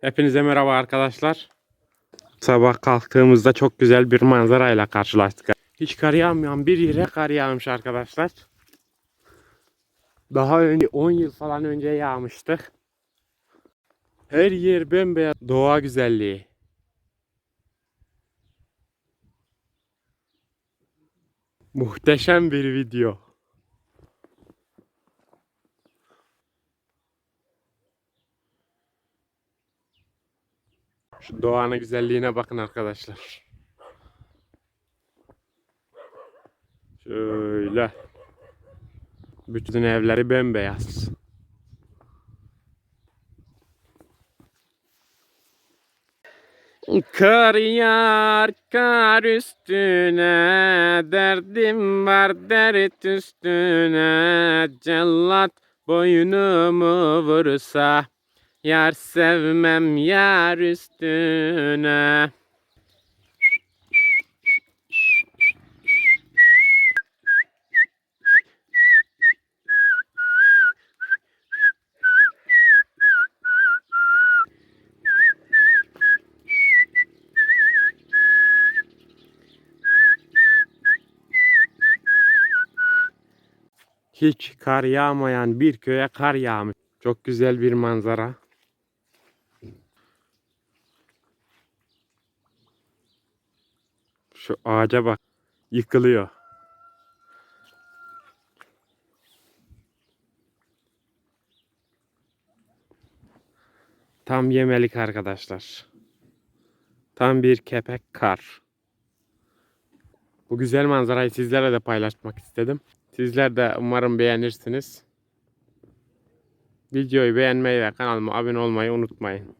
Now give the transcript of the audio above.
Hepinize merhaba arkadaşlar. Sabah kalktığımızda çok güzel bir manzarayla karşılaştık. Hiç kar yağmayan bir yere kar yağmış arkadaşlar. Daha önce 10 yıl falan önce yağmıştı. Her yer bembeyaz doğa güzelliği. Muhteşem bir video. Şu doğanın güzelliğine bakın arkadaşlar. Şöyle. Bütün evleri bembeyaz. Kar yağar kar üstüne Derdim var dert üstüne Cellat boynumu vursa Yar sevmem yar üstüne Hiç kar yağmayan bir köye kar yağmış. Çok güzel bir manzara. Şu ağaca bak. Yıkılıyor. Tam yemelik arkadaşlar. Tam bir kepek kar. Bu güzel manzarayı sizlerle de paylaşmak istedim. Sizler de umarım beğenirsiniz. Videoyu beğenmeyi ve kanalıma abone olmayı unutmayın.